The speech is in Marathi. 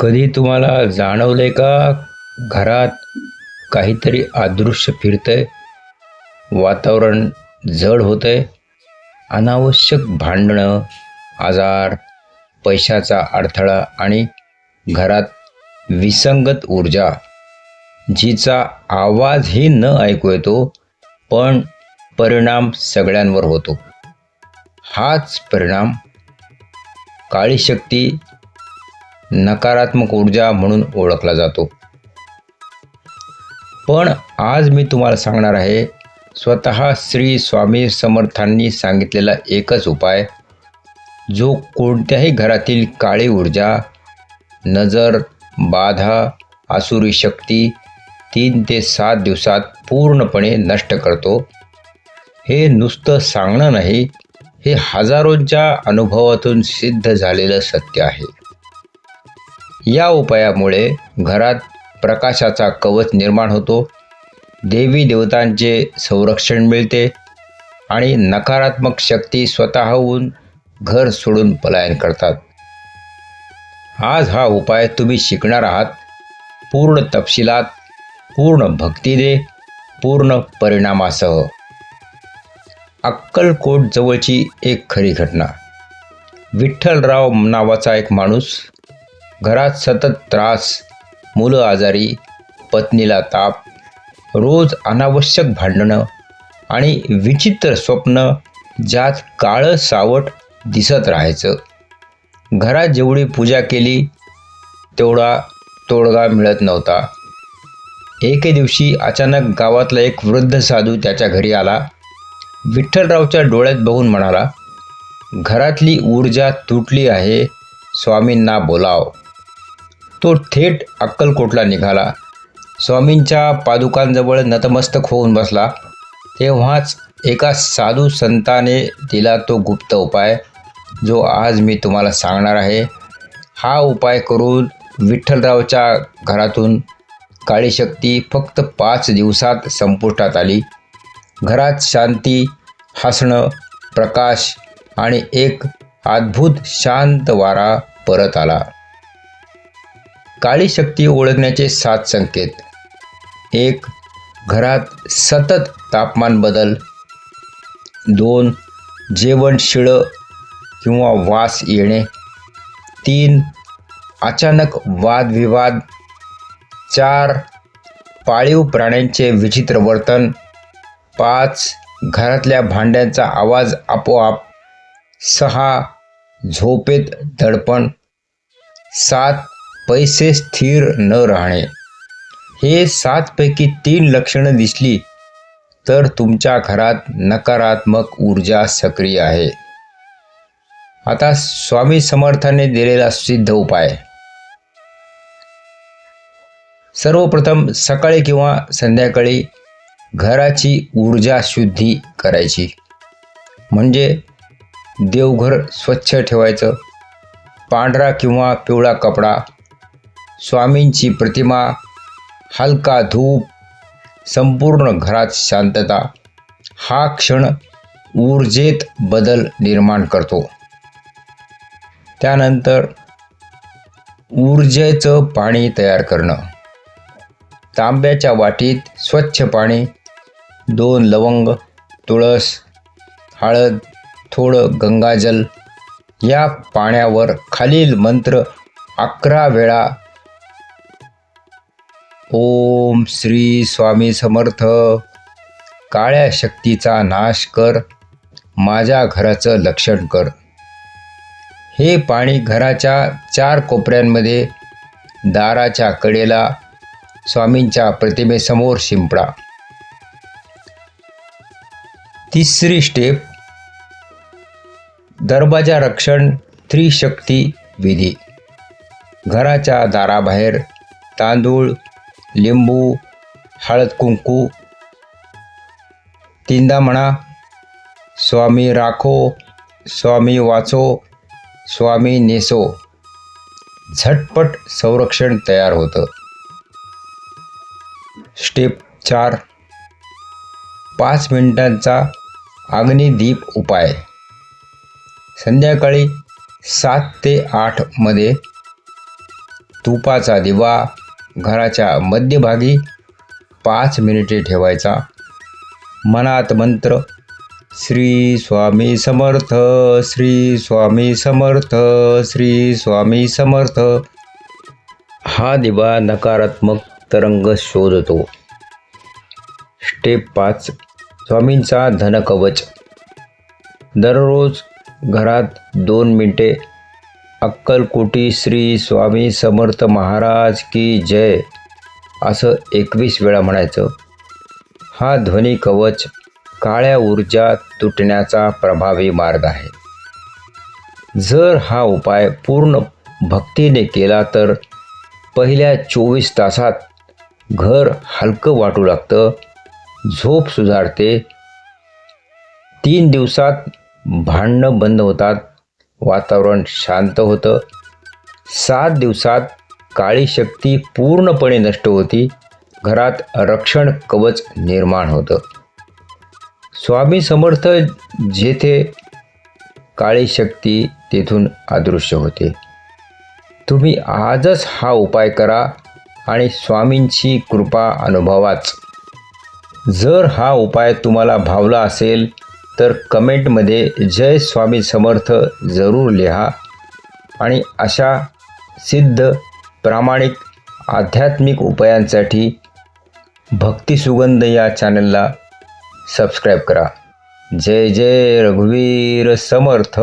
कधी तुम्हाला जाणवलंय का घरात काहीतरी अदृश्य फिरतंय? वातावरण जड होतंय? अनावश्यक भांडणं आजार पैशाचा अडथळा आणि घरात विसंगत ऊर्जा जिचा आवाजही न ऐकू येतो पण परिणाम सगळ्यांवर होतो. हाच परिणाम काळी शक्ती नकारात्मक ऊर्जा म्हणून ओळखला जातो. पण आज मी तुम्हाला सांगणार आहे स्वतः श्री स्वामी समर्थांनी सांगितलेला एकच उपाय जो कोणत्याही घरातील काळी ऊर्जा नजर बाधा आसुरी शक्ती तीन ते सात दिवसात पूर्णपणे नष्ट करतो. हे नुसतं सांगणं नाही हे हजारोंच्या अनुभवातून सिद्ध झालेलं सत्य आहे. या उपायामुळे घरात प्रकाशाचा कवच निर्माण होतो. देवी देवतांचे संरक्षण मिळते आणि नकारात्मक शक्ती स्वतःहून घर सोडून पलायन करतात. आज हा उपाय तुम्ही शिकणार आहात. पूर्ण तपशिलात पूर्ण भक्तीने पूर्ण परिणामासह. अक्कलकोट जवळची एक खरी घटना. विठ्ठलराव नावाचा एक माणूस घरात सतत त्रास मुलं आजारी पत्नीला ताप रोज अनावश्यक भांडणं आणि विचित्र स्वप्न ज्यात काळं सावट दिसत राहायचं. घरात जेवढी पूजा केली तेवढा तोडगा मिळत नव्हता. एके दिवशी अचानक गावातला एक वृद्ध साधू त्याच्या घरी आला. विठ्ठलरावच्या डोळ्यात बघून म्हणाला घरातली ऊर्जा तुटली आहे स्वामींना बोलाव. तो थेट अक्कलकोटला निघाला. स्वामींच्या पादुकांजवळ नतमस्तक होऊन बसला. तेव्हाच एका साधू संताने दिला तो गुप्त उपाय जो आज मी तुम्हाला सांगणार आहे. हा उपाय करून विठ्ठलरावच्या घरातून काळी शक्ती फक्त पाच दिवसात संपुष्टात आली. घरात शांती हसणं प्रकाश आणि एक अद्भुत शांत वारा परत आला. काळी शक्ती ओळखण्याचे सात संकेत. एक घरात सतत तापमान बदल. दोन जेवण शिळं किंवा वास येणे. तीन अचानक वादविवाद. चार पाळीव प्राण्यांचे विचित्र वर्तन. पाच घरातल्या भांड्यांचा आवाज आपोआप. सहा झोपेत दडपण. सात पैसे स्थिर न राहणे. हे सातपैकी तीन लक्षणं दिसली तर तुमच्या घरात नकारात्मक ऊर्जा सक्रिय आहे. आता स्वामी समर्थाने दिलेला सिद्ध उपाय. सर्वप्रथम सकाळी किंवा संध्याकाळी घराची ऊर्जा शुद्धी करायची. म्हणजे देवघर स्वच्छ ठेवायचं. पांढरा किंवा पिवळा कपडा स्वामींची प्रतिमा हलका धूप संपूर्ण घरात शांतता हा क्षण ऊर्जेत बदल निर्माण करतो. त्यानंतर ऊर्जेचं पाणी तयार करणं. तांब्याच्या वाटीत स्वच्छ पाणी दोन लवंग तुळस हळद थोडं गंगाजल या पाण्यावर खालील मंत्र अकरा वेळा ओम श्री स्वामी समर्थ. काळ्या शक्तीचा नाश कर माझ्या घराचं लक्षण कर. हे पाणी घराच्या चार कोपऱ्यांमध्ये दाराच्या कडेला स्वामींच्या प्रतिमेसमोर शिंपडा. तिसरी स्टेप दरवाजा रक्षण त्रिशक्ती विधी. घराच्या दाराबाहेर तांदूळ लिंबू हळद कुंकू तीनदा म्हणा. स्वामी राखो स्वामी वाचो स्वामी नेसो. झटपट संरक्षण तयार होतं. स्टेप चार. पाच मिनिटांचा अग्निदीप उपाय. संध्याकाळी सात ते आठमध्ये तुपाचा दिवा घराच्या मध्यभागी पाच मिनिटे ठेवायचा. मनात मंत्र श्री स्वामी समर्थ श्री स्वामी समर्थ श्री स्वामी समर्थ. हा दिवा नकारात्मक तरंग शोधतो. स्टेप पाच स्वामींचा धनकवच. दररोज घरात दोन मिनिटे अक्कलकोटी श्री स्वामी समर्थ महाराज की जय असं एकवीस वेळा म्हणायचं. हा ध्वनी कवच काळ्या ऊर्जा तुटण्याचा प्रभावी मार्ग आहे. जर हा उपाय पूर्ण भक्तीने केला तर पहिल्या चोवीस तासात घर हलकं वाटू लागतं झोप सुधारते तीन दिवसात भांडणं बंद होतात वातावरण शांत होतं. सात दिवसात काळी शक्ती पूर्णपणे नष्ट होती. घरात रक्षण कवच निर्माण होतं. स्वामी समर्थ जेथे काळी शक्ती तेथून अदृश्य होते. तुम्ही आजच हा उपाय करा आणि स्वामींची कृपा अनुभवाच. जर हा उपाय तुम्हाला भावला असेल तर कमेंटमध्ये जय स्वामी समर्थ जरूर लिहा. आणि अशा सिद्ध प्रामाणिक आध्यात्मिक उपायांसाठी भक्ती सुगंध या चॅनलला सबस्क्राईब करा. जय जय रघुवीर समर्थ.